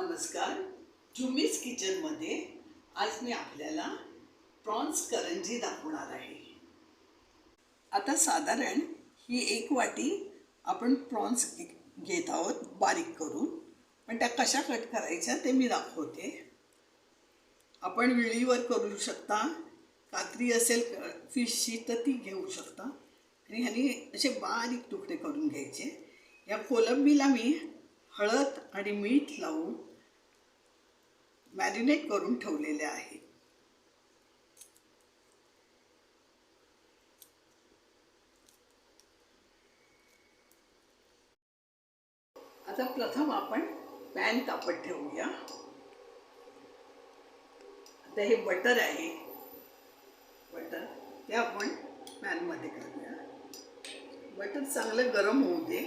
नमस्कार. जुमीज किचनमध्ये आज मी आपल्याला प्रॉन्स करंजी दाखवणार आहे. आता साधारण ही एक वाटी आपण प्रॉन्स घेत आहोत बारीक करून. पण त्या कशा कट करायच्या ते मी दाखवते. आपण विळीवर करू शकता कात्री असेल फिशची तर ती घेऊ शकता. आणि ह्यानी असे बारीक तुकडे करून घ्यायचे. या कोलंबीला मी हळद आणि मीठ लावून मॅरिनेट करून ठेवलेले आहे. आता प्रथम आपण पॅन तापत ठेवूया. आता हे बटर आहे. बटर ते आपण पॅनमध्ये घालूया बटर चांगलं गरम होऊ दे.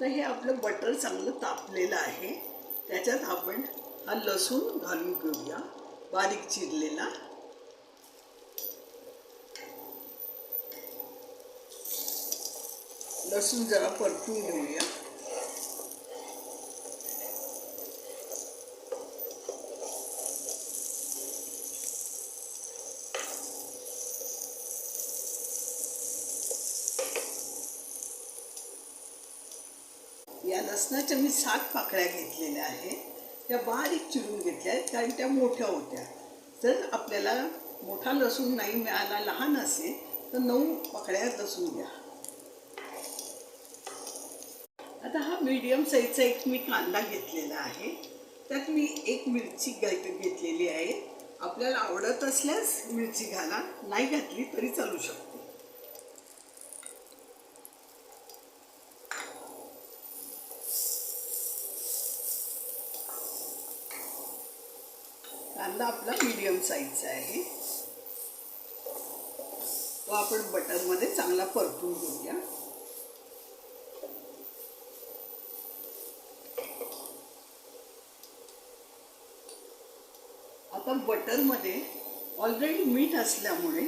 आता हे आपलं बटर चांगलं तापलेलं आहे. त्याच्यात आपण हा लसूण घालून घेऊया. बारीक चिरलेला. लसूण जरा परतून घेऊया. या लसणाच्या मी सात पाकळ्या घेतलेल्या आहेत. त्या बारीक चिरून घेतल्या आहेत कारण त्या मोठ्या होत्या. जर आपल्याला मोठा लसूण नाही मिळाला लहान असेल तर नऊ पाकळ्या लसूण घ्या. आता हा मीडियम साईजचा एक मी कांदा घेतलेला आहे. त्यात मी एक मिरची घ- घेतलेली आहे. आपल्याला आवडत असल्यास मिरची घाला नाही घातली तरी चालू शकते. मीडियम आहे. तो आपण बटरमध्ये चांगला परतून घेऊया. आता बटरमध्ये ऑलरेडी मीठ असल्यामुळे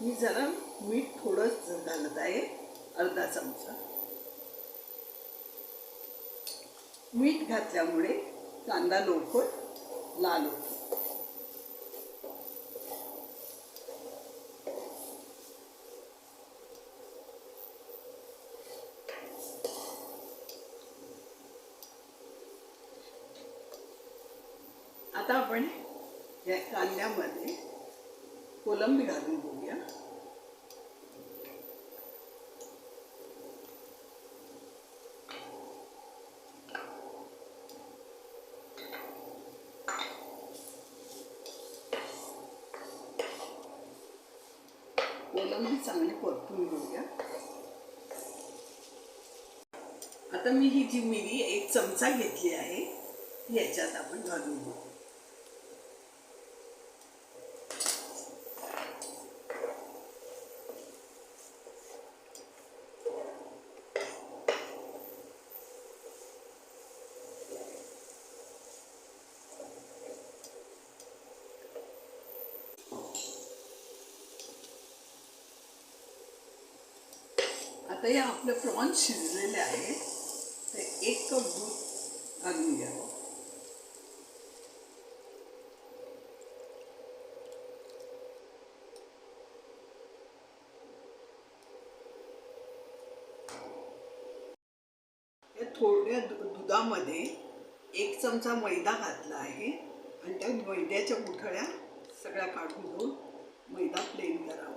मी जरा मीठ थोडंच घालत आहे अर्धा चमचा. मीठ घातल्यामुळे कांदा लवकर लाल होतो. आता आपण या कांद्यामध्ये कोलंबी घालून घेऊया. कोलंबी चांगली परतून घेऊया. आता मी ही जी मिरी एक चमचा घेतली आहे याच्यात आपण घालून घेऊ. आता हे आपले प्रॉन्स शिजलेले आहेत ते एक कप दूध घालून घ्यावं थोड्या दुधामध्ये एक चमचा मैदा घातला आहे. आणि त्या मैद्याच्या गुठळ्या सगळ्या काढून घेऊन मैदा प्लेन करावा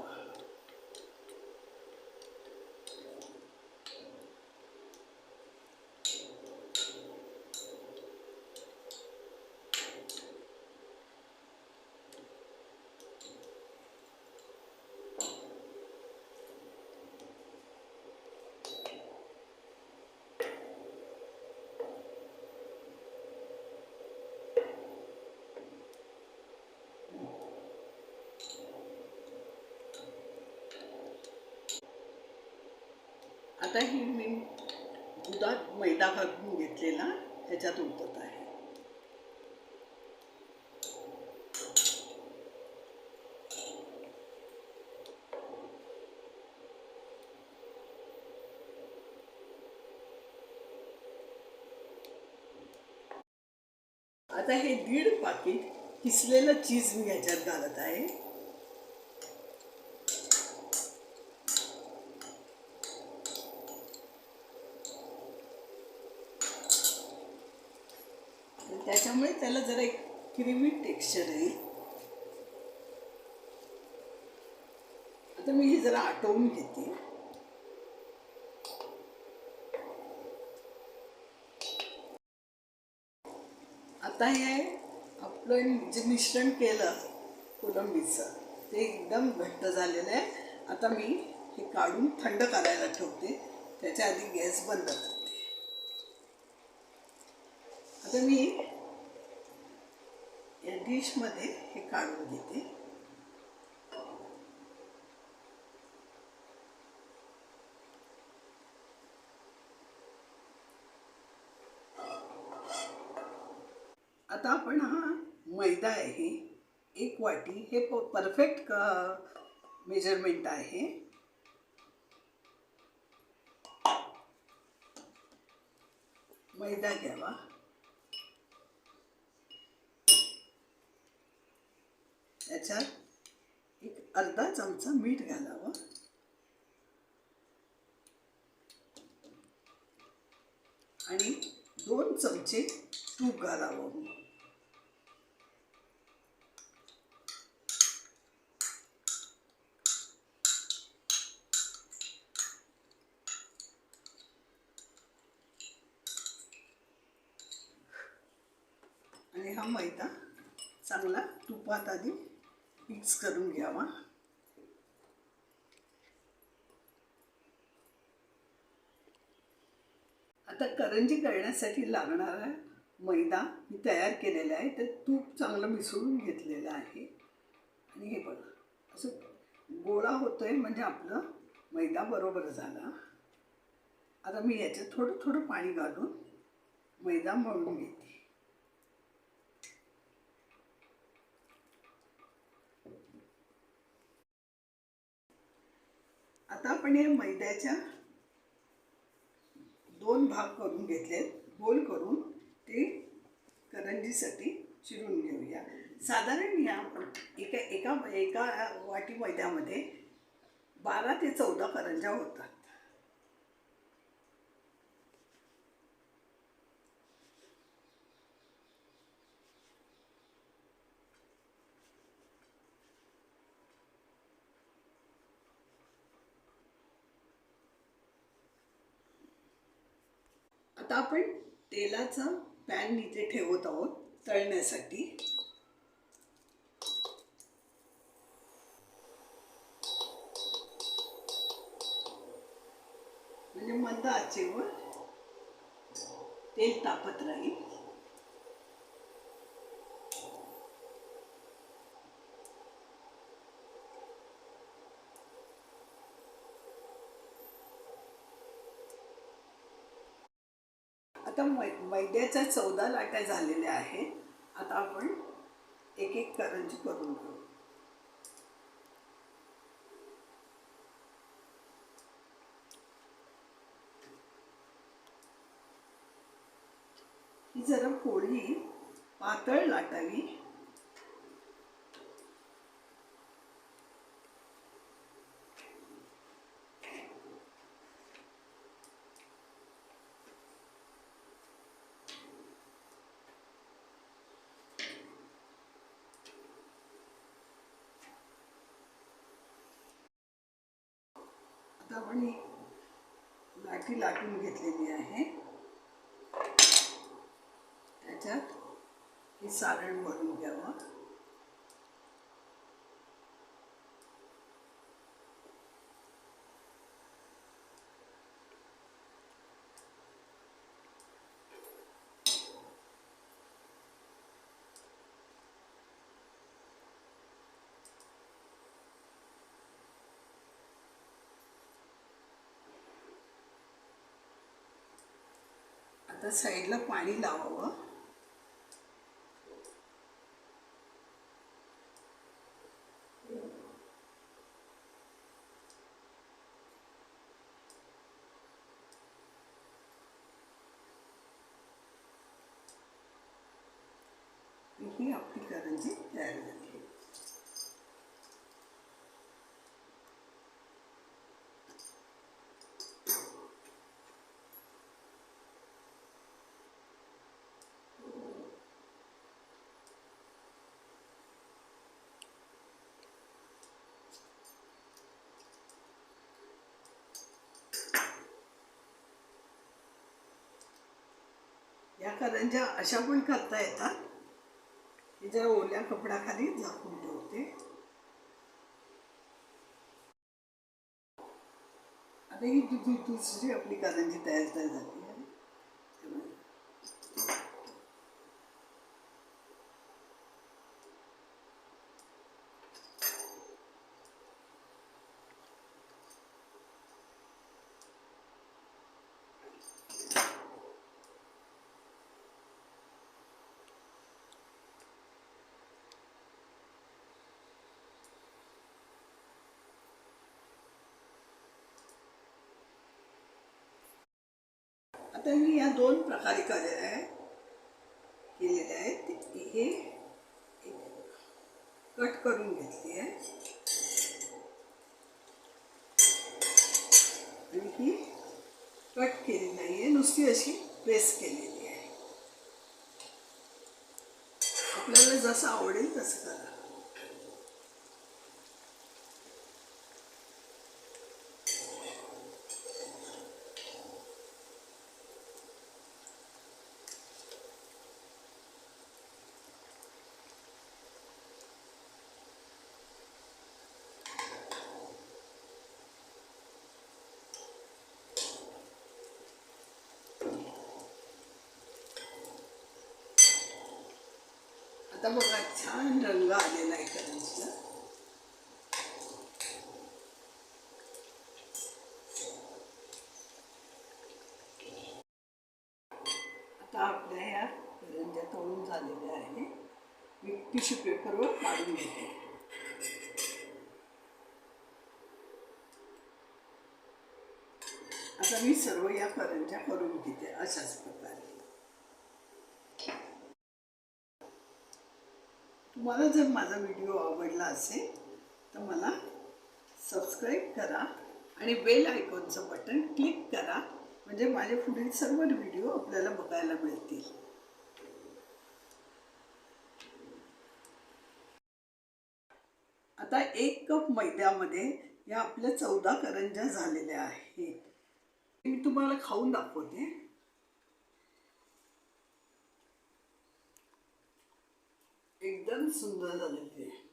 आता ही मी दुधात मैदा घालून घेतलेला त्याच्यात उतरत आहे. आता हे दीड पाकिट किसलेलं चीज मी ह्याच्यात घालत आहे तर त्याच्यामुळे त्याला जरा एक क्रीमी टेक्स्चर येईल आता मी हे जरा आटवून घेते. आता हे आपलं जे मिश्रण केलं कोलंबीचं ते एकदम घट्ट झालेलं आहे. आता मी हे काढून थंड करायला ठेवते. त्याच्या आधी गॅस बंद करते. आता मी हे काढून घेते. आता आपण हा मैदा आहे. एक वाटी. हे परफेक्ट मेज़रमेंट आहे. मैदा घ्यावा. त्याच्यात एक अर्धा चमचा मीठ घालावं. आणि दोन चमचे तूप घालावं. आणि हा मैदा चांगला तुपात आधी मिक्स करून घ्यावा. आता करंजी करण्यासाठी लागणारा मैदा मी तयार केलेला आहे. तर तूप चांगलं मिसळून घेतलेलं आहे. आणि हे बघा असं गोळा होतोय म्हणजे आपलं मैदा बरोबर झाला. आता मी याच्यात थोडं थोडं पाणी घालून मैदा मळून घेते. आता आपण हे मैद्याच्या दोन भाग करून घेतलेत. गोल करून ते करंजीसाठी चिरून घेऊया. साधारण या एका एका एका वाटी मैद्यामध्ये बारा ते चौदा करंजा होतात. आता आपण तेलाचा पॅन इथे ठेवत आहोत तळण्यासाठी. म्हणजे मंद आचेवर तेल तापत राहील आता मै मैद्याच्या चौदा लाट्या झालेल्या आहेत. आता आपण एक एक करंजी करून घेऊ. ही जरा पोळी पातळ लाटावी. आता आपण लाटी लाटून घेतलेली आहे. त्याच्यात हे सारण भरून घ्यावं. आता साईडला पाणी लावावं ही आपली करंजी तयार झाली या करंज्या अशा पण करता येतात की ज्या ओल्या कपड्याखाली झाकून ठेवते. आता ही दुसरी आपली करंजी तयार तयार झाली. त्यांनी मी या दोन प्रकारे केलेल्या आहेत. केलेल्या आहेत. हे कट करून घेतली आहे. आणि ही कट केली नाही आहे. नुसती अशी प्रेस केलेली आहे. आपल्याला जसं आवडेल तसं करा. आता बघा छान रंग आलेला आहे करंजीला आता आपल्या ह्या करंज्या तळून झालेल्या आहे. मी टिश्यू पेपरवर काढून घेते. आता मी सर्व या करंज्या करून घेते अशाच प्रकारे. तुम्हाला जर माझा व्हिडिओ आवडला असेल तर मला सबस्क्राईब करा आणि बेल आयकॉनचं बटन क्लिक करा. म्हणजे माझे पुढील सर्व व्हिडिओ आपल्याला बघायला मिळतील. आता एक कप मैद्यामध्ये या आपल्या चौदा करंज्या झालेल्या आहेत. मी तुम्हाला खाऊन दाखवते. एकदम सुंदर झालेली आहे